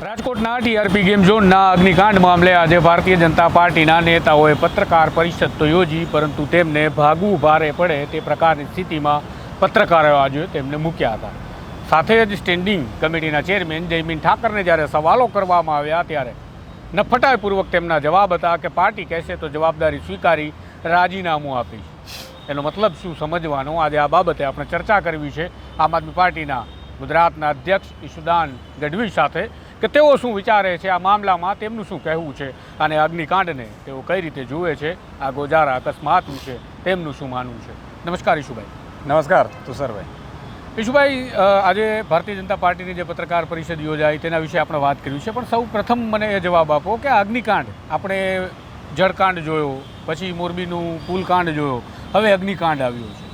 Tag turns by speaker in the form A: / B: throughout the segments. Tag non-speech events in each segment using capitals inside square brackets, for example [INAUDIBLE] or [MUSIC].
A: રાજકોટના TRP game ઝોનના અગ્નિકાંડ મામલે આજે ભારતીય જનતા પાર્ટીના નેતાઓએ પત્રકાર પરિષદ તો યોજી, પરંતુ તેમને ભાગવું ભારે પડે તે પ્રકારની સ્થિતિમાં પત્રકારો આજે તેમને મૂક્યા હતા. સાથે જ સ્ટેન્ડિંગ કમિટીના ચેરમેન જયમીન ઠાકરને જ્યારે સવાલો કરવામાં આવ્યા ત્યારે નફટાઈપૂર્વક તેમના જવાબ હતા કે પાર્ટી કહેશે તો જવાબદારી સ્વીકારી રાજીનામું આપીશ. એનો મતલબ શું સમજવાનો? આજે આ બાબતે આપણે ચર્ચા કરવી છે આમ આદમી પાર્ટીના ગુજરાતના અધ્યક્ષ ઈશુદાન ગઢવી સાથે કે તેઓ શું વિચારે છે આ મામલામાં? તેમનું શું કહેવું છે? અને અગ્નિકાંડને તેઓ કઈ રીતે જુએ છે? આ ગોજારા અકસ્માતનું છે તેમનું શું માનવું છે? નમસ્કાર ઈશુભાઈ.
B: નમસ્કાર તુષારભાઈ.
A: ઈશુભાઈ આજે ભારતીય જનતા પાર્ટીની જે પત્રકાર પરિષદ યોજાઈ તેના વિશે આપણે વાત કરી છે. પણ સૌ પ્રથમ મને એ જવાબ આપો કે અગ્નિકાંડ આપણે જળકાંડ જોયો પછી મોરબીનું પુલકાંડ જોયો હવે અગ્નિકાંડ આવ્યો છે.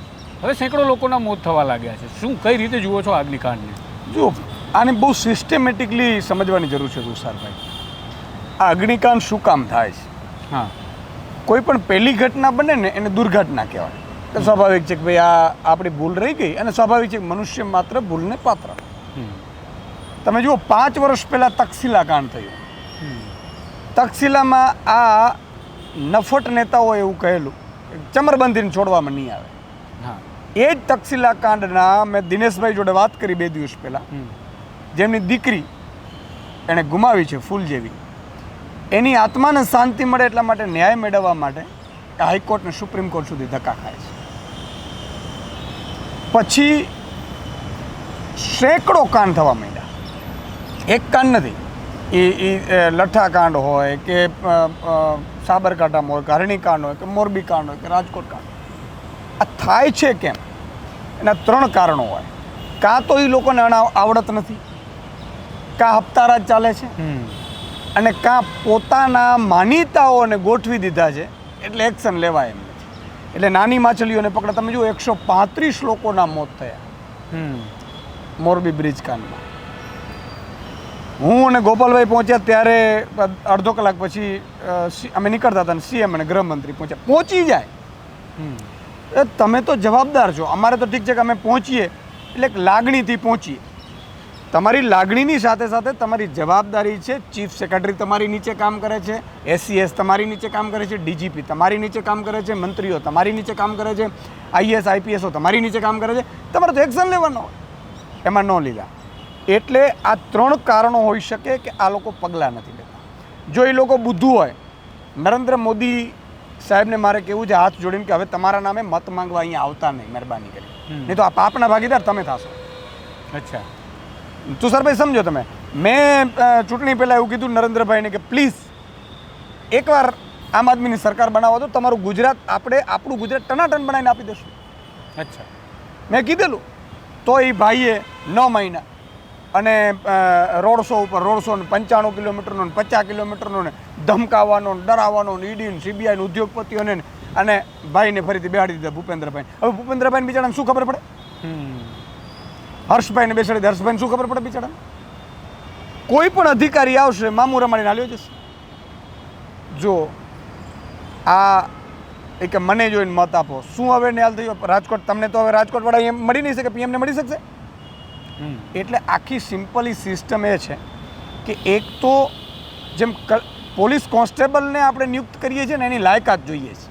A: હવે સેંકડો લોકોના મોત થવા લાગ્યા છે. શું કઈ રીતે જુઓ છો અગ્નિકાંડને?
B: જો આને બહુ સિસ્ટમેટિકલી સમજવાની જરૂર છે તુષારભાઈ. આ અગ્નિકાંડ શું કામ થાય છે?
A: હા.
B: કોઈ પણ પહેલી ઘટના બને ને એને દુર્ઘટના કહેવાય. તો સ્વાભાવિક છે કે ભાઈ આ આપણી ભૂલ રહી ગઈ અને સ્વાભાવિક છે મનુષ્ય માત્ર ભૂલને પાત્ર. તમે જુઓ પાંચ વર્ષ પહેલાં તક્ષિલા કાંડ થયું.
A: હમ.
B: તક્ષશિલામાં આ નફટ નેતાઓએ એવું કહેલું ચમરબંધીને છોડવામાં નહીં આવે.
A: હા.
B: એ જ તક્ષિલા કાંડના મેં દિનેશભાઈ જોડે વાત કરી બે દિવસ પહેલાં. જેમની દીકરી એણે ગુમાવી છે ફૂલ જેવી. એની આત્માને શાંતિ મળે એટલા માટે ન્યાય મેળવવા માટે હાઈકોર્ટ ને સુપ્રીમ કોર્ટ સુધી ધક્કા ખાય છે. પછી સેંકડો કાંડ થવા માંડ્યા. એક કાંડ નથી. એ એ લઠ્ઠા કાંડ હોય કે સાબરકાંઠામાં હોય હરણી કાંડ હોય કે, મોરબી કાંડ હોય કે, રાજકોટ કાંડ આ થાય છે કેમ? એના ત્રણ કારણો હોય. કાં તો એ લોકોને આવડત નથી કાં હપ્તારાજ ચાલે છે. અને કાં પોતાના માનીતાઓને ગોઠવી દીધા છે? એટલે એક્શન લેવાય એમ. એટલે નાની માછલીઓને પકડે. તમે જુઓ એકસો પાંત્રીસ લોકોના મોત થયા. મોરબી બ્રિજ કાંડમાં. હું અને ગોપાલભાઈ પહોંચ્યા ત્યારે અડધો કલાક પછી અમે નીકળતા હતા સીએમ અને ગૃહમંત્રી પહોંચ્યા. પહોંચી જાય. તમે તો જવાબદાર છો. અમારે તો ઠીક છે કે અમે પહોંચીએ. એટલે એક લાગણીથી પહોંચીએ. તમારી લાગણીની સાથે સાથે તમારી જવાબદારી છે. ચીફ સેક્રેટરી તમારી નીચે કામ કરે છે. એસસીએસ તમારી નીચે કામ કરે છે. ડીજીપી તમારી નીચે કામ કરે છે. મંત્રીઓ તમારી નીચે કામ કરે છે. આઈએસ આઈપીએસઓ તમારી નીચે કામ કરે છે. તમારે તો એક્શન લેવાનો હોય. એમાં ન લીધા. એટલે આ ત્રણ કારણો હોઈ શકે કે આ લોકો પગલાં નથી લેતા. જો એ લોકો બુદ્ધુ હોય નરેન્દ્ર મોદી સાહેબને મારે કેવું છે હાથ જોડીને કે હવે તમારા નામે મત માંગવા અહીંયા આવતા નહીં મહેરબાની કરી. નહીં તો આ પાપના ભાગીદાર તમે થશો.
A: અચ્છા.
B: તુષારભાઈ સમજો તમે. મેં ચૂંટણી પહેલાં એવું કીધું નરેન્દ્રભાઈને કે પ્લીઝ એકવાર આમ આદમીની સરકાર બનાવો તો તમારું ગુજરાત આપણે આપણું ગુજરાત ટનાટન બનાવીને આપી દઈશું
A: અચ્છા.
B: મેં કીધેલું. તો એ ભાઈએ ન મહિના અને રોડ શો ઉપર રોડ શો ને પંચાણું કિલોમીટરનો ને પચાસ કિલોમીટરનો ને ધમકાવવાનો ને ડરાવવાનો ને ઈડી ને સીબીઆઈ ઉદ્યોગપતિઓને અને ભાઈને ફરીથી બેહાડી દીધા ભૂપેન્દ્રભાઈ હવે ભૂપેન્દ્રભાઈને બિચારાને શું ખબર પડે. હર્ષભાઈને બેસાડી. હર્ષભાઈને શું ખબર પડે બિચારા કોઈ પણ અધિકારી આવશે મામુ રમાડીને હાલ્યો જશે. જો આ એ કે મને જોઈને મત આપો. શું હવે ન્યાલ થયો? રાજકોટ તમને તો હવે રાજકોટવાળા એમ મળી નહીં શકે પીએમને મળી શકશે? એટલે આખી સિમ્પલી સિસ્ટમ એ છે કે એક તો જેમ પોલીસ કોન્સ્ટેબલને આપણે નિયુક્ત કરીએ છીએ ને એની લાયકાત જોઈએ છે.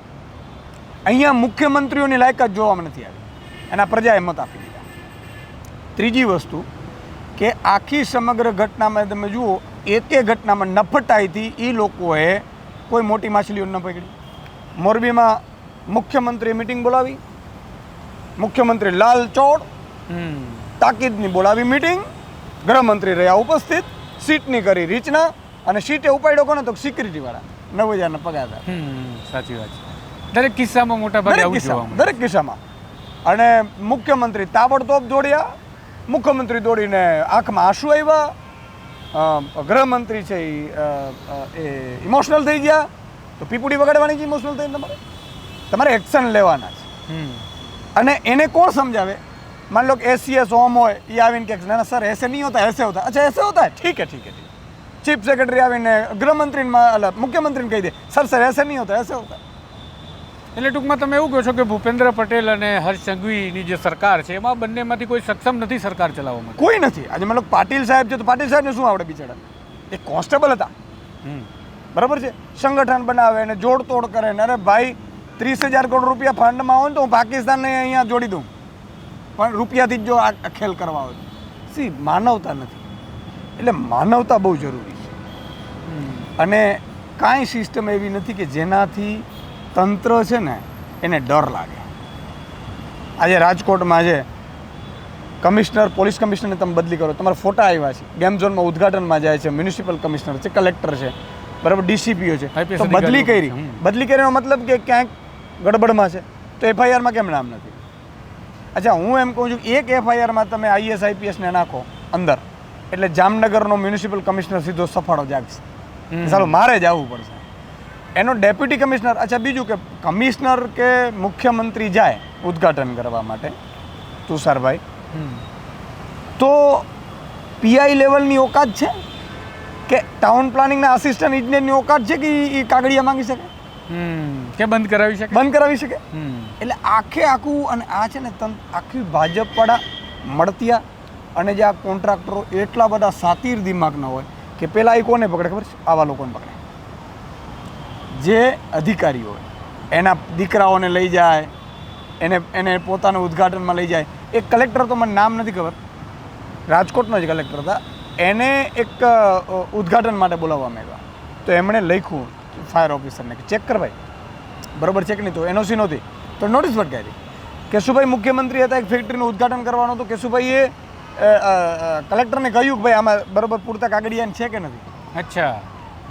B: અહીંયા મુખ્યમંત્રીઓની લાયકાત જોવામાં નથી આવી. એના પ્રજાએ મત આપી ત્રીજી વસ્તુ કે આખી સમગ્ર ઘટનામાં તમે જુઓ એકે ઘટનામાં નફટાઈથી એ લોકોએ કોઈ મોટી માછલીઓ ન પકડી. મોરબીમાં મુખ્યમંત્રીએ મિટિંગ બોલાવી. મુખ્યમંત્રી લાલ ચોડ
A: હમ.
B: તાકીદની બોલાવી મિટિંગ. ગૃહમંત્રી રહ્યા ઉપસ્થિત. સીટની કરી રીચના અને સીટે ઉપાડ્યો કોને? તો સિક્યુરિટીવાળા. નવ હજારના
A: પગાર. સાચી વાત છે. દરેક કિસ્સામાં મોટા ભાગે
B: દરેક કિસ્સામાં દરેક કિસ્સામાં. અને મુખ્યમંત્રી તાબડતોબ દોડ્યા. મુખ્યમંત્રી દોડીને આંખમાં આંસુ આવ્યા અ, ગૃહમંત્રી છે ઈ, અ, અ, એ ઇમોશનલ થઈ ગયા તો પીપુડી વગાડવાની છે ઇમોશનલ થઈને તમારે તમારે એક્શન લેવાના છે
A: હમ.
B: અને એને કોણ સમજાવે मान लो कि एस सी एस होम હોય એ આવીને કે ના ના સર ऐसे नहीं होता ऐसे होता है अच्छा ऐसे होता है ठीक है ठीक है ठीक है चीफ सेक्रेटरी આવીને ગૃહમંત્રીને અલા મુખ્યમંત્રીને કહી દે સર સર ऐसे नहीं होता ऐसे होता है
A: એટલે ટૂંકમાં તમે એવું કહો છો કે ભૂપેન્દ્ર પટેલ અને હર્ષ સંઘવીની જે સરકાર છે એમાં બંનેમાંથી કોઈ સક્ષમ નથી સરકાર ચલાવવામાં
B: કોઈ નથી. આજે મતલબ પાટીલ સાહેબ છે તો પાટીલ સાહેબને શું આવડે બિચારા? એ કોન્સ્ટેબલ હતા. બરાબર છે? સંગઠન બનાવે ને જોડતોડ કરે ને અરે ભાઈ ત્રીસ હજાર કરોડ રૂપિયા ફંડમાં હોય ને તો હું પાકિસ્તાનને અહીંયા જોડી દઉં. પણ રૂપિયાથી જ જો આ ખેલ કરવા હોય સી માનવતા નથી. એટલે માનવતા બહુ જરૂરી છે. અને કાંઈ સિસ્ટમ એવી નથી કે જેનાથી તંત્ર છે ને એને ડર લાગે. આજે રાજકોટમાં જે કમિશનર પોલીસ કમિશનરને તમે બદલી કરો તમારા ફોટા આવ્યા છે. ગેમ ઝોનમાં ઉદઘાટનમાં જાય છે મ્યુનિસિપલ કમિશનર છે કલેક્ટર છે બરાબર ડીસીપીઓ છે. તો બદલી કરી. બદલી કરીનો મતલબ કે ક્યાંક ગડબડમાં છે. તો એફઆઈઆરમાં કેમ નામ નથી? અચ્છા હું એમ કહું છું એક એફઆઈઆરમાં તમે આઈએસ આઈપીએસને નાખો અંદર. એટલે જામનગરનો મ્યુનિસિપલ કમિશનર સીધો સફાળો જાગશે. ચાલો મારે જ આવવું પડશે. એનો ડેપ્યુટી કમિશનર અચ્છા બીજું કે કમિશનર કે મુખ્યમંત્રી જાય ઉદ્ઘાટન કરવા માટે તુષારભાઈ? તો પીઆઈ લેવલની ઓકાત છે? કે ટાઉન પ્લાનિંગના આસિસ્ટન્ટ ઇજનેરની ઓકાત છે કે એ કાગળિયા માંગી શકે?
A: કે બંધ કરાવી શકે?
B: બંધ કરાવી શકે? એટલે આખે આખું અને આ છે ને તન આખી ભાજપવાળા મળતિયા અને જે આ કોન્ટ્રાક્ટરો એટલા બધા સાતીર દિમાગના હોય કે પહેલાં એ કોને પકડે ખબર છે? આવા લોકોને પકડે. જે અધિકારી હોય એના દીકરાઓને લઈ જાય એને એને પોતાના ઉદ્ઘાટનમાં લઈ જાય. એક કલેક્ટર તો મને નામ નથી ખબર. રાજકોટનો જ કલેક્ટર હતા. એને એક ઉદ્ઘાટન માટે બોલાવવા માંગ્યા તો એમણે લખ્યું ફાયર ઓફિસરને કે ચેક કર ભાઈ. બરોબર ચેક નહીં તો એનઓસી નહોતી. તો નોટિસ ફટકારી કેશુભાઈ મુખ્યમંત્રી હતા એક ફેક્ટરીનું ઉદ્ઘાટન કરવાનું હતું. કેશુભાઈએ કલેક્ટરને કહ્યું કે ભાઈ આમાં બરોબર પૂરતા કાગળિયા છે કે નથી?
A: અચ્છા.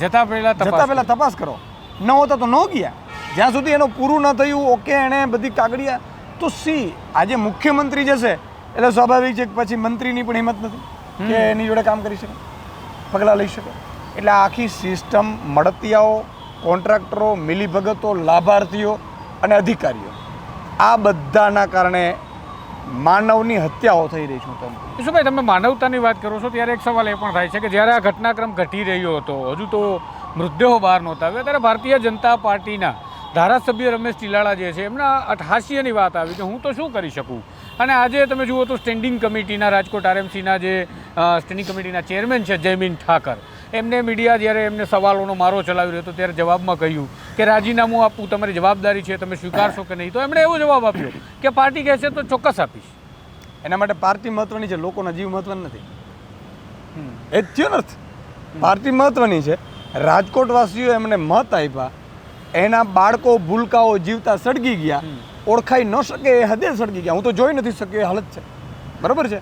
A: જતા પહેલાં
B: જતા પહેલાં તપાસ કરો. ન હોતા તો ન ગયા. જ્યાં સુધી એનું પૂરું ન થયું ઓકે એણે બધી કાગળિયા. તો સી આજે મુખ્યમંત્રી જશે એટલે સ્વાભાવિક છે કે પછી મંત્રીની પણ હિંમત નથી કે એની જોડે કામ કરી શકે. પગલાં લઈ શકે. એટલે આખી સિસ્ટમ મળતિયાઓ કોન્ટ્રાક્ટરો મિલીભગતો લાભાર્થીઓ અને અધિકારીઓ. આ બધાના કારણે માનવની હત્યાઓ થઈ રહી છે તમે
A: શું ભાઈ તમે માનવતાની વાત કરો છો ત્યારે એક સવાલ એ પણ થાય છે કે જ્યારે આ ઘટનાક્રમ ઘટી રહ્યો હતો હજુ તો મૃતદેહો બહાર નહોતા આવ્યા. ત્યારે ભારતીય જનતા પાર્ટીના ધારાસભ્ય રમેશ ચિલાળા જે છે એમના અઠહાસ્યની વાત આવી કે હું તો શું કરી શકું? અને આજે તમે જુઓ તો સ્ટેન્ડિંગ કમિટીના રાજકોટ આરએમસીના જે સ્ટેન્ડિંગ કમિટીના ચેરમેન છે જયમીન ઠાકર. એમને મીડિયા જ્યારે એમને સવાલોનો મારો ચલાવી રહ્યો હતો ત્યારે જવાબમાં કહ્યું કે રાજીનામું આપવું તમારી જવાબદારી છે તમે સ્વીકારશો કે નહીં? તો એમણે એવો જવાબ આપ્યો કે પાર્ટી કહેશે તો ચોક્કસ આપીશ.
B: એના માટે પાર્ટી મહત્વની છે લોકોના જીવ મહત્વના નથી. એ જ થયો ને પાર્ટી મહત્વની છે. રાજકોટવાસીઓ એમને મત આપ્યા. એના બાળકો ભૂલકાઓ જીવતા સળગી ગયા. ઓળખાઈ ન શકે એ હદે સળગી ગયા. હું તો જોઈ નથી શક્યો એ હાલત છે. બરાબર છે?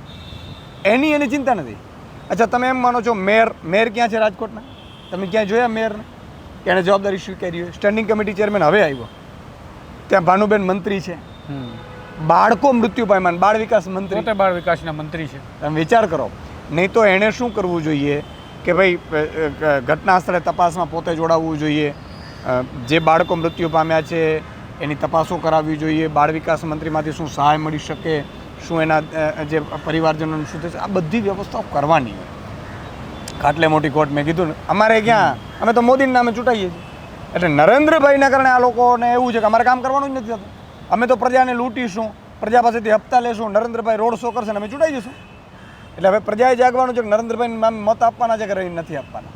B: એની એની ચિંતા નથી. અચ્છા તમે એમ માનો છો મેયર મેયર ક્યાં છે રાજકોટના? તમે ક્યાં જોયા મેયરને? કે એણે જવાબદારી સ્વીકારી હોય? સ્ટેન્ડિંગ કમિટી ચેરમેન હવે આવ્યો. ત્યાં ભાનુબેન મંત્રી છે. બાળકો મૃત્યુ પામ્યા બાળ વિકાસ મંત્રી.
A: બાળ વિકાસના મંત્રી છે.
B: તમે વિચાર કરો. નહીં તો એણે શું કરવું જોઈએ? કે ભાઈ ઘટના સ્થળે તપાસમાં પોતે જોડાવવું જોઈએ. જે બાળકો મૃત્યુ પામ્યા છે, એની તપાસો કરાવવી જોઈએ. બાળ વિકાસ મંત્રીમાંથી શું સહાય મળી શકે, શું એના જે પરિવારજનોને શું થશે, આ બધી વ્યવસ્થાઓ કરવાની હોય. ખાટલે મોટી કોર્ટ મેં કીધું ને, અમારે ક્યાં? અમે તો મોદીના નામે ચૂંટાઈએ છીએ. એટલે નરેન્દ્રભાઈના કારણે આ લોકોને એવું છે કે અમારે કામ કરવાનું જ નથી થતું. અમે તો પ્રજાને લૂંટીશું, પ્રજા પાસેથી હપ્તા લેશું, નરેન્દ્રભાઈ રોડ શો કરશે અને અમે ચૂંટાઈ જઈશું. એટલે હવે પ્રજાએ જાગવાનું છે કે નરેન્દ્રભાઈને નામે મત આપવાના છે કે રહી નથી આપવાના?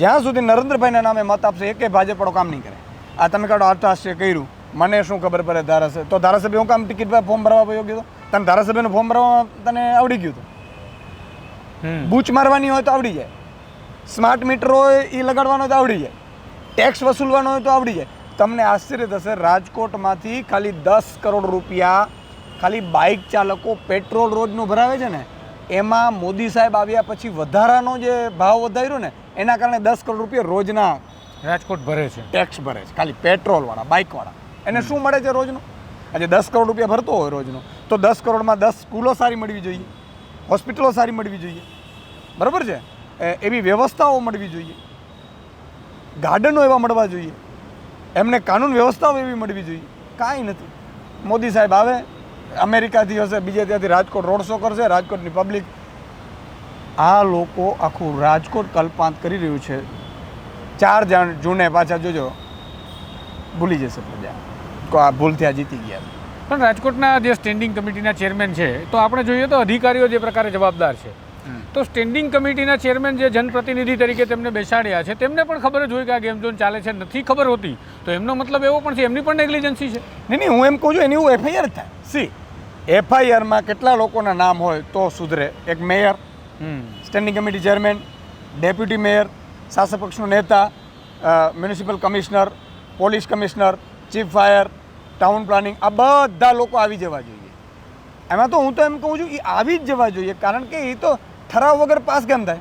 B: જ્યાં સુધી નરેન્દ્રભાઈના નામે મત આપશે એકે ભાજપડો કામ નહીં કરે. આ તમે કાઢો અર્થાશ્ય કર્યું. મને શું ખબર પડે ધારાસભ્ય? તો ધારાસભ્ય હું કામ ટિકિટ પર ફોર્મ ભરવા યોગ્ય તો તને ધારાસભ્યનું ફોર્મ ભરવામાં તને આવડી ગયું હતું? બૂચ મારવાની હોય તો આવડી જાય. સ્માર્ટ મીટર હોય એ લગાડવાનો હોય તો આવડી જાય. ટેક્સ વસૂલવાનો હોય તો આવડી જાય. તમને આશ્ચર્ય થશે રાજકોટમાંથી ખાલી દસ કરોડ રૂપિયા ખાલી બાઇક ચાલકો પેટ્રોલ રોજનું ભરાવે છે ને? એમાં મોદી સાહેબ આવ્યા પછી વધારાનો જે ભાવ વધાર્યો ને એના કારણે દસ કરોડ રૂપિયા રોજના
A: રાજકોટ ભરે છે.
B: ટેક્સ ભરે છે. ખાલી પેટ્રોલવાળા બાઇકવાળા એને શું મળે છે રોજનું? આજે દસ કરોડ રૂપિયા ભરતો હોય રોજનો તો દસ કરોડમાં દસ સ્કૂલો સારી મળવી જોઈએ હોસ્પિટલો સારી મળવી જોઈએ. બરાબર છે? એવી વ્યવસ્થાઓ મળવી જોઈએ. ગાર્ડનો એવા મળવા જોઈએ. એમને કાનૂન વ્યવસ્થાઓ એવી મળવી જોઈએ. કાંઈ નથી. મોદી સાહેબ આવે અમેરિકાથી હશે, બીજે ત્યાંથી રાજકોટ રોડ શો કરશે, રાજકોટની પબ્લિક આ લોકો આખું રાજકોટ કલ્પાંત કરી રહ્યું છે. ચાર જણ જૂને પાછા જોજો, ભૂલી જશે પ્રજા. આ ભૂલથી આ જીતી ગયા.
A: પણ રાજકોટના જે સ્ટેન્ડિંગ કમિટીના ચેરમેન છે, તો આપણે જોઈએ તો અધિકારીઓ જે પ્રકારે જવાબદાર છે. તો સ્ટેન્ડિંગ કમિટીના ચેરમેન જે જનપ્રતિનિધિ તરીકે તેમને બેસાડ્યા છે તેમને પણ ખબર જ હોય કે આ ગેમ ઝોન ચાલે છે નથી ખબર હોતી. તો એમનો મતલબ એવો પણ છે એમની પણ નેગ્લિજન્સી છે.
B: નહીં નહીં હું એમ કહું છું એની હું એફઆઈઆર થાય. સી. એફઆઈઆરમાં કેટલા લોકોના નામ હોય તો સુધરે. એક
A: mayor
B: standing committee chairman deputy mayor શાસક પક્ષનો નેતા municipal commissioner police commissioner chief fire town planning આ બધા લોકો આવી જવા જોઈએ. એમાં તો હું તો એમ કહું છું એ આવી જ જવા જોઈએ કારણ કે એ તો ઠરાવ વગર પાસ કેમ થાય?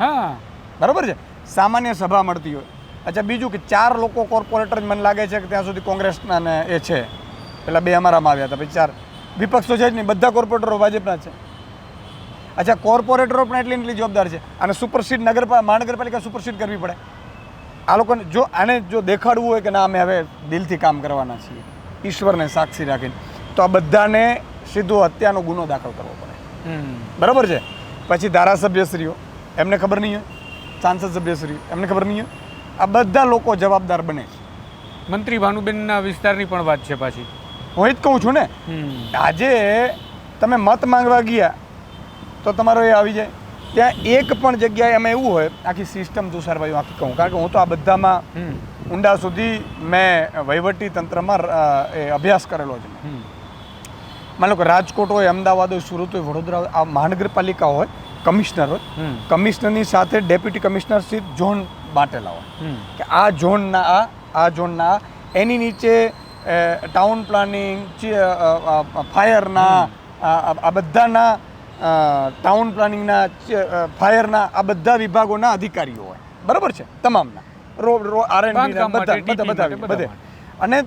A: હા.
B: બરાબર છે? સામાન્ય સભા મળતી હોય. અચ્છા બીજું કે ચાર લોકો કોર્પોરેટર જ મને લાગે છે કે ત્યાં સુધી કોંગ્રેસના ને એ છે. પેલા બે અમારામાં આવ્યા હતા પછી ચાર. વિપક્ષ તો છે જ નહીં બધા કોર્પોરેટરો ભાજપના છે. અચ્છા કોર્પોરેટરો પણ એટલી એટલી જવાબદાર છે. અને સુપરસીડ નગરપા મહાનગરપાલિકા સુપરસીડ કરવી પડે. આ લોકોને જો આને જો દેખાડવું હોય કે ના અમે હવે દિલથી કામ કરવાના છીએ. ઈશ્વરને સાક્ષી રાખીને. તો આ બધાને સીધો હત્યાનો ગુનો દાખલ કરવો પડે. બરાબર છે? પછી ધારાસભ્યશ્રીઓ. એમને ખબર નહીં હોય? સાંસદ સભ્યશ્રીઓ. એમને ખબર નહીં હોય? આ બધા લોકો જવાબદાર બને છે.
A: મંત્રી ભાનુબેનના વિસ્તારની પણ વાત છે પાછી.
B: હું એ જ કહું છું ને આજે તમે મત માંગવા ગયા તો તમારો એ આવી જાય. ત્યાં એક પણ જગ્યાએ એમાં એવું હોય આખી સિસ્ટમ તુષારભાઈ આખી કહું કારણ કે હું તો આ બધામાં ઊંડા સુધી મેં વહીવટી તંત્રમાં એ અભ્યાસ કરેલો છે માનો કે રાજકોટ હોય અમદાવાદ હોય સુરત હોય વડોદરા હોય આ મહાનગરપાલિકા હોય કમિશનર હોય. કમિશનરની સાથે ડેપ્યુટી કમિશનર સીટ ઝોન બાંટેલા હોય. કે આ ઝોનના આ આ ઝોનના આ એની નીચે ટાઉન પ્લાનિંગ ફાયરના આ બધાના ટાઉન પ્લાનિંગના ફાયરના આ બધા વિભાગોના અધિકારીઓ હોય. બરાબર છે? તમામના. રોડ રો આર એન બધા બધા બધા બધે.
A: બધા.
B: અને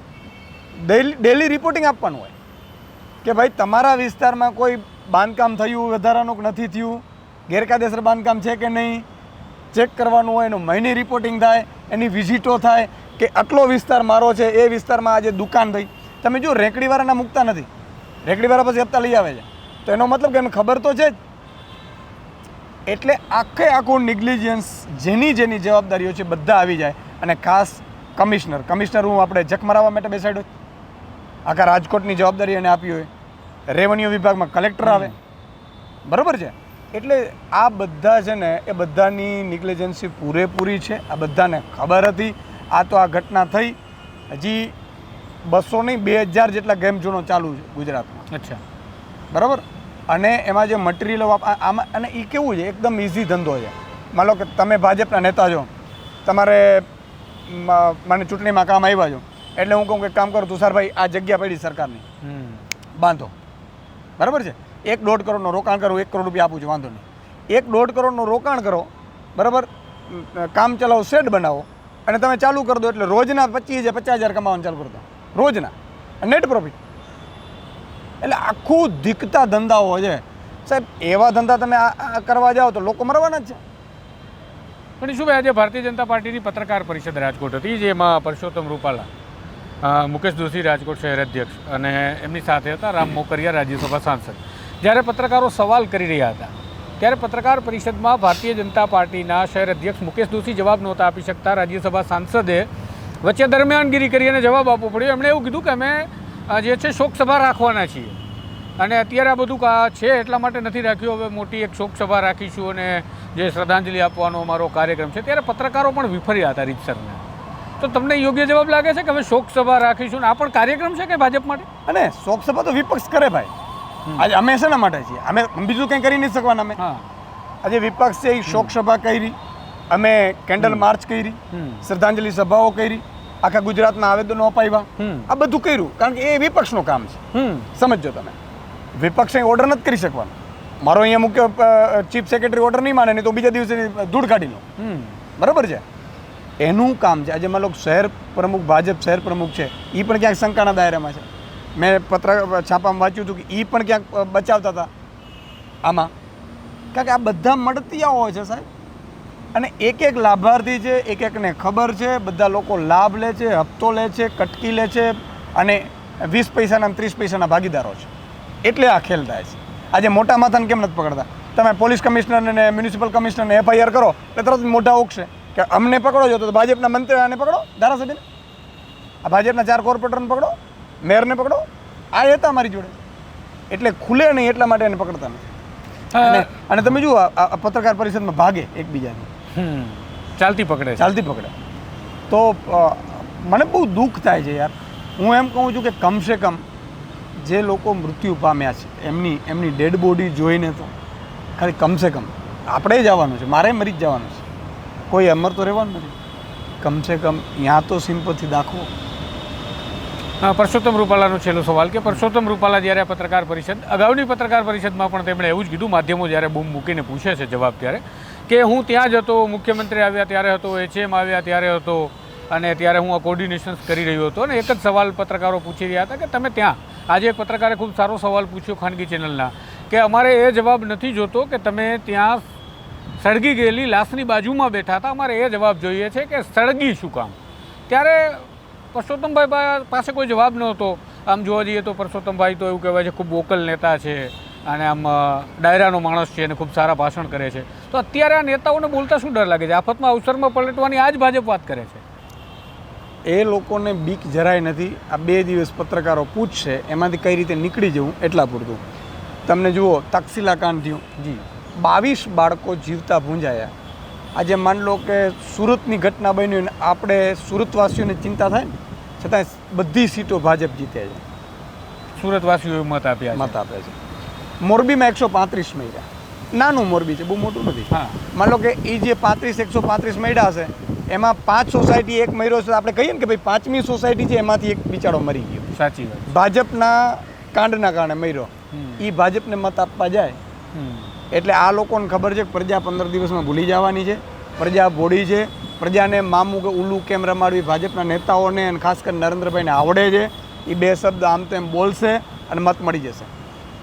B: ડેલી ડેલી રિપોર્ટિંગ આપવાનું હોય. કે ભાઈ, તમારા વિસ્તારમાં કોઈ બાંધકામ થયું, વધારાનું નથી થયું? ગેરકાયદેસર બાંધકામ છે કે નહીં? ચેક કરવાનું હોય, એનું મહિને રિપોર્ટિંગ થાય, એની વિઝિટો થાય કે આટલો વિસ્તાર મારો છે, એ વિસ્તારમાં આજે દુકાન થઈ. તમે જો, રેકડીવાળાના મૂકતા નથી. રેકડીવાળા પછી હપ્તા લઈ આવે છે. તો એનો મતલબ કે એમને ખબર તો છે જ. એટલે આખે આખું નિગ્લિજન્સ જેની જેની જવાબદારીઓ છે, બધા આવી જાય. અને ખાસ કમિશનર. કમિશનર હું આપણે જખ માટે બેસાડ્યો. આખા રાજકોટની જવાબદારી એને આપી હોય. રેવન્યુ વિભાગમાં કલેક્ટર આવે. બરાબર છે? એટલે આ બધા છે ને એ બધાની નિગ્લેજન્સી પૂરેપૂરી છે. આ બધાને ખબર હતી. આ તો આ ઘટના થઈ. હજી બસો નહીં બે હજાર જેટલા ગેમ ઝોનો ચાલુ છે ગુજરાતમાં.
A: અચ્છા.
B: બરાબર? અને એમાં જે મટીરિયલો આમાં અને એ કેવું છે? એકદમ ઇઝી ધંધો છે. માન કે તમે ભાજપના નેતા છો. તમારે મને ચૂંટણીમાં કામ આવ્યા છો. એટલે હું કહું કે કામ કરો તુષારભાઈ આ જગ્યા પડી સરકારની. બાંધો. બરાબર છે? એક દોઢ કરોડનું રોકાણ કરો એક કરોડ રૂપિયા આપું છું વાંધો નહીં. એક દોઢ કરોડનું રોકાણ કરો બરાબર? કામ ચલાવો શેડ બનાવો અને તમે ચાલુ કરી દો એટલે રોજના પચીસ હજાર પચાસ હજાર કમાવાનું ચાલુ કરતા રોજના. નેટ પ્રોફિટ એટલે આખું ધીકતા ધંધાઓ છે. સાહેબ એવા ધંધા તમે આ કરવા જાઓ તો લોકો મરવાના જ છે.
A: પણ શું આજે ભારતીય જનતા પાર્ટીની પત્રકાર પરિષદ રાજકોટ હતી જેમાં પરસોત્તમ રૂપાલા મુકેશ જોશી રાજકોટ શહેર અધ્યક્ષ અને એમની સાથે હતા રામ મોકરિયા, રાજ્યસભા સાંસદ. જ્યારે પત્રકારો સવાલ કરી રહ્યા હતા, ત્યારે પત્રકાર પરિષદમાં ભારતીય જનતા પાર્ટીના શહેર અધ્યક્ષ મુકેશ દોશી જવાબ નહોતા આપી શકતા. રાજ્યસભા સાંસદે વચ્ચે દરમિયાનગીરી કરી અને જવાબ આપવો પડ્યો. એમણે એવું કીધું કે અમે જે છે શોકસભા રાખવાના છીએ. અને અત્યારે આ બધું છે એટલા માટે નથી રાખ્યું. હવે મોટી એક શોકસભા રાખીશું અને જે શ્રદ્ધાંજલિ આપવાનો અમારો કાર્યક્રમ છે. ત્યારે પત્રકારો પણ વિફર્યા હતા રીતસરને. તો તમને યોગ્ય જવાબ લાગે છે કે હવે શોકસભા રાખીશું? ને આ પણ કાર્યક્રમ છે કે ભાજપ માટે?
B: અને શોક સભા તો વિપક્ષ કરે ભાઈ. આજે અમે શેના માટે છીએ? અમે બીજું કંઈ કરી નહીં શકવાના અમે. આજે વિપક્ષ છે એ શોક સભા કરી. અમે કેન્ડલ માર્ચ કરી. શ્રદ્ધાંજલિ સભાઓ કરી. આખા ગુજરાતમાં આવેદનો અપાવ્યા. આ બધું કર્યું. કારણ કે એ વિપક્ષનું કામ છે. સમજો તમે. વિપક્ષ અહીં ઓર્ડર નથી કરી શકવાનો. મારો અહીંયા મુખ્ય ચીફ સેક્રેટરી ઓર્ડર નહીં માને નહીં તો બીજા દિવસે ધૂળ કાઢી લો. બરાબર છે? એનું કામ છે. આજે માનો શહેર પ્રમુખ, ભાજપ શહેર પ્રમુખ છે એ પણ ક્યાંક શંકાના દાયરામાં છે. મેં પત્ર છાપામાં વાંચ્યું હતું કે એ પણ ક્યાંક બચાવતા હતા. આમાં. કારણ કે આ બધા મળતિયાઓ છે સાહેબ. અને એક એક લાભાર્થી છે, એક એકને ખબર છે, બધા લોકો લાભ લે છે, હપ્તો લે છે, કટકી લે છે અને વીસ પૈસાના ત્રીસ પૈસાના ભાગીદારો છે. એટલે આ ખેલ થાય છે. આજે મોટા માથાને કેમ નથી પકડતા? તમે પોલીસ કમિશનરને મ્યુનિસિપલ કમિશનરને એફઆઈઆર કરો, એટલે તરત મોઢા ઉગશે. કે અમને પકડો છો તો ભાજપના મંત્રીને પકડો ધારાસભ્યને. આ ભાજપના ચાર કોર્પોરેટરને પકડો મેયરને પકડો. આ હતા અમારી જોડે. એટલે ખુલે નહીં એટલા માટે એને પકડતા નથી. અને તમે જુઓ આ- પત્રકાર પરિષદમાં ભાગે એકબીજાની.
A: ચાલતી પકડે
B: ચાલતી પકડે. તો મને બહુ દુઃખ થાય છે યાર. હું એમ કહું છું કે કમસે કમ જે લોકો મૃત્યુ પામ્યા છે એમની એમની ડેડ બોડી જોઈને તો ખાલી કમસે કમ. આપણે જવાનું છે. મારે મરી જ જવાનું છે. કોઈ અમર તો રહેવાનું નથી. કમસે કમ ત્યાં તો સિમ્પથી દાખવો.
A: પરસોત્તમ રૂપાલાનો છેલ્લો સવાલ કે પરસોત્તમ રૂપાલા જ્યારે પત્રકાર પરિષદ, અગાઉની પત્રકાર પરિષદમાં પણ તેમણે એવું જ કીધું, માધ્યમો જ્યારે બૂમ મૂકીને પૂછે છે જવાબ ત્યારે, કે હું ત્યાં જ હતો, મુખ્યમંત્રી આવ્યા ત્યારે હતો, એચએમ આવ્યા ત્યારે હતો, અને ત્યારે હું આ કોર્ડિનેશન્સ કરી રહ્યો હતો, અને એક જ સવાલ પત્રકારો પૂછી રહ્યા હતા કે તમે ત્યાં? આજે એક પત્રકારે ખૂબ સારો સવાલ પૂછ્યો ખાનગી ચેનલના, કે અમારે એ જવાબ નથી જોતો કે તમે ત્યાં સળગી ગયેલી લાશની બાજુમાં બેઠા હતા. અમારે એ જવાબ જોઈએ છે કે સળગી શું કામ? ત્યારે પરસોત્તમભાઈ પાસે કોઈ જવાબ નહોતો. આમ જોવા જઈએ તો પરસોત્તમભાઈ તો એવું કહેવાય છે ખૂબ વોકલ નેતા છે અને આમ ડાયરાનો માણસ છે અને ખૂબ સારા ભાષણ કરે છે. તો અત્યારે આ નેતાઓને બોલતા શું ડર લાગે છે? આફતમાં અવસરમાં પલટવાની આ જ ભાજપ વાત કરે છે.
B: એ લોકોને બીક જરાય નથી. આ બે દિવસ પત્રકારો પૂછશે એમાંથી કઈ રીતે નીકળી જવું? એટલા પૂરતું. તમને જુઓ તક્ષિલા કાંડ થયું.
A: જી.
B: બાવીસ બાળકો જીવતા ભૂંજાયા. આજે માન લો કે સુરતની ઘટના બની હોય ને આપણે સુરતવાસીઓને ચિંતા થાય ને છતાં બધી સીટો ભાજપ જીતે છે.
A: સુરતવાસીઓએ મત આપ્યા
B: મત આપે છે. મોરબીમાં એકસો પાંત્રીસ મળ્યા નાનું મોરબી છે બહુ મોટું નથી.
A: હા.
B: માન લો કે એ જે પાંત્રીસ એકસો પાંત્રીસ મળ્યા હશે એમાં પાંચ સોસાયટી એક મર્યો છે આપણે કહીએ ને કે ભાઈ પાંચમી સોસાયટી છે એમાંથી એક બિચારો મરી ગયો.
A: સાચી વાત.
B: ભાજપના કાંડના કારણે મર્યો. એ ભાજપને મત આપવા જાય. એટલે આ લોકોને ખબર છે કે પ્રજા પંદર દિવસમાં ભૂલી જવાની છે, પ્રજા ભોળી છે, પ્રજાને મામું કે ઉલ્લું કેમ રમાડવી ભાજપના નેતાઓને અને ખાસ કરીને નરેન્દ્રભાઈને આવડે છે એ બે શબ્દ આમ તેમ બોલશે અને મત મળી જશે.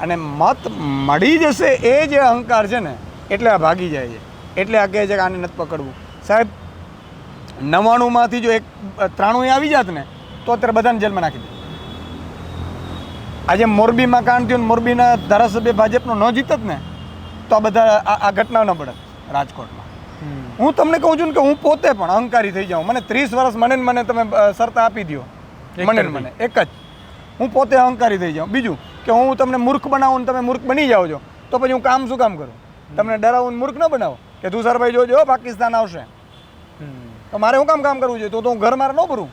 B: અને મત મળી જશે એ જે અહંકાર છે ને, એટલે આ ભાગી જાય છે. એટલે આ કહે છે કે આને નથી પકડવું. સાહેબ, નવ્વાણુંમાંથી જો એક, ત્રાણું આવી જાત ને, તો અત્યારે બધાને જેલમાં નાખી દે. આજે મોરબીમાં કાંડ થયું મોરબીના ધારાસભ્ય ભાજપનો ન જીતત ને તો આ બધા આ ઘટના ન બને રાજકોટમાં. હું તમને કહું છું કે હું પોતે પણ અહંકારી થઈ જાઉં. મને ત્રીસ વર્ષ મને મને તમે શરતા આપી દો મને મને. એક જ. હું પોતે અહંકારી થઈ જાઉં. બીજું કે હું તમને મૂર્ખ બનાવું ને તમે મૂર્ખ બની જાઓ છો તો પછી હું કામ શું કામ કરું? તમને ડરાવું ને મૂર્ખ ન બનાવો. કે તુષારભાઈ જોજો પાકિસ્તાન આવશે. તો મારે શું કામ કામ કરવું જોઈએ? તો તો હું ઘર મારે ન ભરું.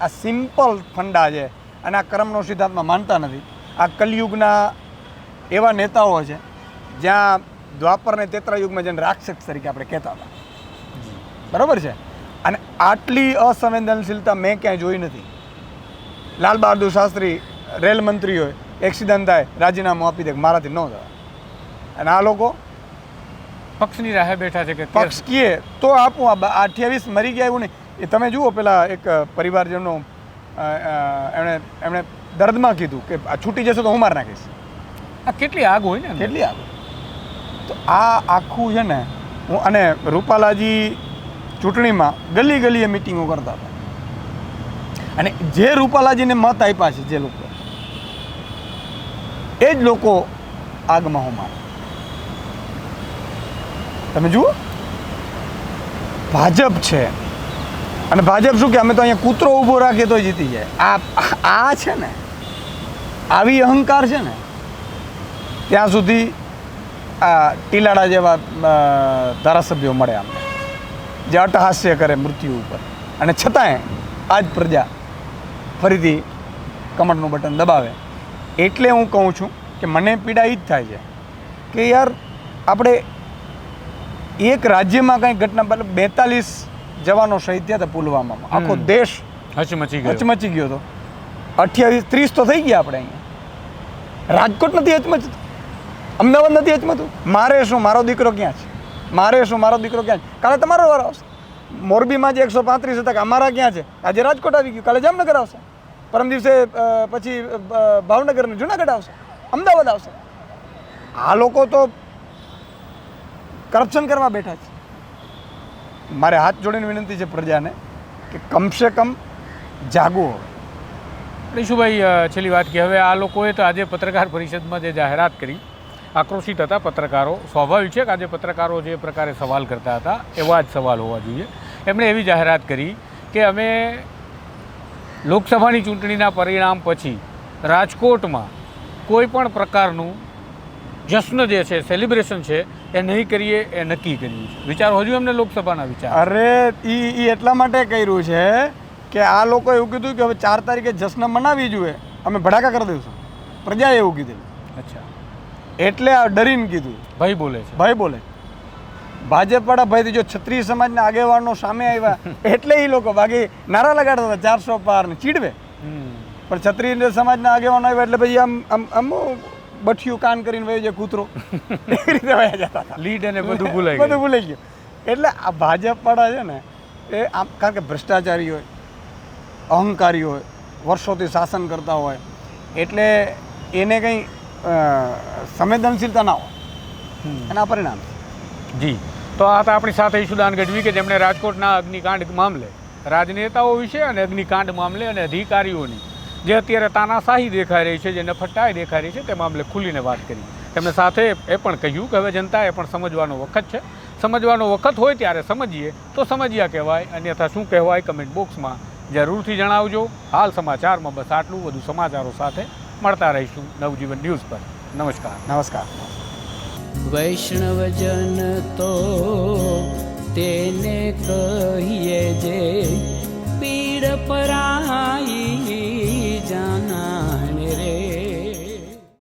B: આ સિમ્પલ ફંડા છે. અને આ કર્મનો સિદ્ધાંતમાં માનતા નથી. આ કલયુગના એવા નેતાઓ છે જ્યાં દ્વાપર ને તેત્રા યુગમાં જેને રાક્ષસ તરીકે આપણે કહેતા હતા. બરાબર છે? અને આટલી અસંવેદનશીલતા મેં ક્યાંય જોઈ નથી. લાલ બહાદુર શાસ્ત્રી રેલ મંત્રી હોય એક્સિડન્ટ થાય રાજીનામું આપી દે મારાથી ન થાય. અને આ લોકો
A: પક્ષની રાહે બેઠા છે કે
B: પક્ષ કીએ તો આપું આ અઠ્યાવીસ મરી ગયા એવું નહીં. એ તમે જુઓ પેલા એક અ, એમણે એમણે દર્દમાં કીધું કે આ છૂટી જશે તો હું માર નાખીશ.
A: આ કેટલી આગ હોય ને?
B: કેટલી આવે તો આ આખું છે ને, હું અને રૂપાલાજી ચૂંટણીમાં ગલી ગલીએ મિટિંગો કરતા હતા. અને જે રૂપાલાજીને મત આપ્યા છે, જે લોકો, એ જ લોકો આગમાં હું મારે તમે જુઓ, ભાજપ છે. અને ભાજપ શું કે, અમે તો અહીંયા કૂતરો ઊભો રાખીએ તો જીતી જાય. આ આ છે ને, આવી અહંકાર છે ને, ત્યાં સુધી આ ટીલાડા જેવા ધારાસભ્યો મળે અમને. જે અટહાસ્ય કરે મૃત્યુ ઉપર. અને છતાંય આ જ પ્રજા ફરીથી કમળનું બટન દબાવે. એટલે હું કહું છું કે મને પીડા એ જ થાય છે કે યાર આપણે એક રાજ્યમાં કંઈ ઘટના બદલ બેતાલીસ જવાનો શહીદ થયા હતા પુલવામામાં. આખો દેશ
A: હચમચી ગયો.
B: હચમચી ગયો હતો. અઠ્યાવીસ ત્રીસ તો થઈ ગયા આપણે અહીંયા. રાજકોટ નથી હચમચતું અમદાવાદ નથી અચમતું મારે શું, મારો દીકરો ક્યાં છે? મારે શું, મારો દીકરો ક્યાં છે? કાલે તમારો વાર આવશે. મોરબીમાં જે એકસો પાંત્રીસ હતા અમારા ક્યાં છે? આજે રાજકોટ આવી ગયું, કાલે જામનગર આવશે. પરમ દિવસે પછી ભાવનગરનું ભાવનગર જુનાગઢ આવશે. અમદાવાદ આવશે. આ લોકો તો કરપ્શન કરવા બેઠા છે. મારે હાથ જોડીને વિનંતી છે પ્રજાને કે કમસે કમ જાગો હવે
A: ઈશુભાઈ છેલ્લી વાત કે હવે આ લોકોએ તો આજે પત્રકાર પરિષદમાં જે જાહેરાત કરી આક્રોશિત હતા પત્રકારો. સ્વાભાવિક છે કે આજે પત્રકારો જે પ્રકારે સવાલ કરતા હતા એવા જ સવાલ હોવા જોઈએ. એમણે એવી જાહેરાત કરી કે અમે લોકસભાની ચૂંટણીના પરિણામ પછી રાજકોટમાં કોઈ પણ પ્રકારનું જશ્ન જે છે સેલિબ્રેશન છે એ નહીં કરીએ એ નક્કી કર્યું છે વિચાર હજુ એમને લોકસભાના વિચાર.
B: અરે એ એટલા માટે કર્યું છે કે આ લોકો એવું કીધું કે હવે ચાર તારીખે જશ્ન મનાવી જોઈએ અમે ભડાકા કરી દઈશું. પ્રજાએ એવું કીધું
A: અચ્છા.
B: એટલે આ ડરીને કીધું.
A: ભાઈ બોલે છે.
B: ભાઈ બોલે. ભાજપવાળા ભાઈ જો છત્રીસ સમાજના આગેવાનો સામે આવ્યા [LAUGHS] એટલે એ લોકો બાકી નારા લગાડતા હતા ચારસો પાર ને ચીડવે. પણ છત્રી સમાજના આગેવાનો આવ્યા એટલે પછી આમ આમ આમ બઠિયું કાન કરીને વહી જાય કૂતરો. [LAUGHS] એ રીતે વયા જતા હતા.
A: લીડ અને બધું ભૂલાઈ [LAUGHS]
B: બધું ભૂલાઈ ગયું. એટલે આ ભાજપવાળા છે ને એ આમ કારણ કે ભ્રષ્ટાચારી હોય અહંકારી હોય વર્ષોથી શાસન કરતા હોય એટલે એને કંઈ સંવેદનશીલતા ના હોય એના પરિણામ.
A: જી. તો આ હતા આપણી સાથે ઈશુદાન ગઢવી કે જેમણે રાજકોટના અગ્નિકાંડ મામલે રાજનેતાઓ વિશે અને અગ્નિકાંડ મામલે અને અધિકારીઓની જે અત્યારે તાનાશાહી દેખાઈ રહી છે જે નફટાઈ દેખાઈ રહી છે તે મામલે ખુલીને વાત કરી. તેમણે સાથે એ પણ કહ્યું કે હવે જનતાએ પણ સમજવાનો વખત છે. સમજવાનો વખત હોય ત્યારે સમજીએ. તો સમજ્યા કહેવાય. અન્યથા શું કહેવાય કમેન્ટ બોક્સમાં જરૂરથી જણાવજો. હાલ સમાચારમાં બસ આટલું. વધુ સમાચારો સાથે મળતા રહીશું નવજીવન ન્યૂઝ પર. નમસ્કાર.
B: નમસ્કાર.
C: વૈષ્ણવજન તો તેને કહીએ જે પીડ પરાઈ જાના રે.